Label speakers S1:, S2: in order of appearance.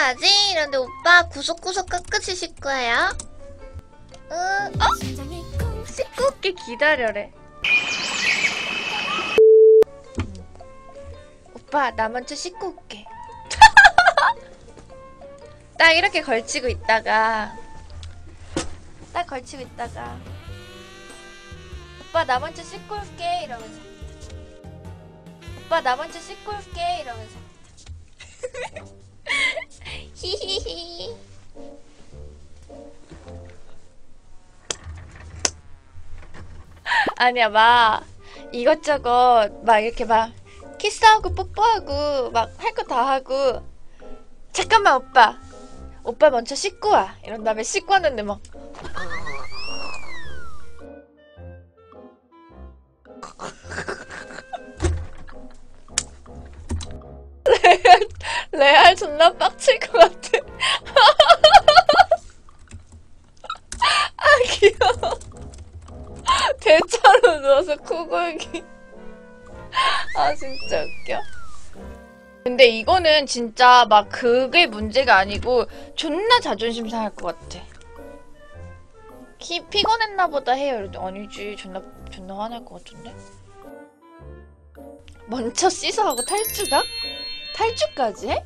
S1: 씻어야지. 이런데 오빠 구석구석 깎으시 실 거예요? 응, 어? 씻고 올게 기다려래. 오빠, 나 먼저 씻고 올게. 딱 이렇게 걸치고 있다가, 딱 걸치고 있다가, 오빠, 나 먼저 씻고 올게. 이러면서. 오빠, 나 먼저 씻고 올게. 이러면서. 아니야, 막, 이것저것, 막, 이렇게 막, 키스하고, 뽀뽀하고, 막, 할 거 다 하고, 잠깐만, 오빠. 오빠 먼저 씻고 와. 이런 다음에 씻고 왔는데, 막, 레알, 레알 존나 빡칠. 아, 대차로 누워서 코 골기. 아, 진짜 웃겨. 근데 이거는 진짜 막 그게 문제가 아니고 존나 자존심 상할 것 같아. 키 피곤했나 보다 해요. 아니지. 존나 존나 화날 것 같은데. 먼저 씻어하고 탈주가? 탈주까지 해?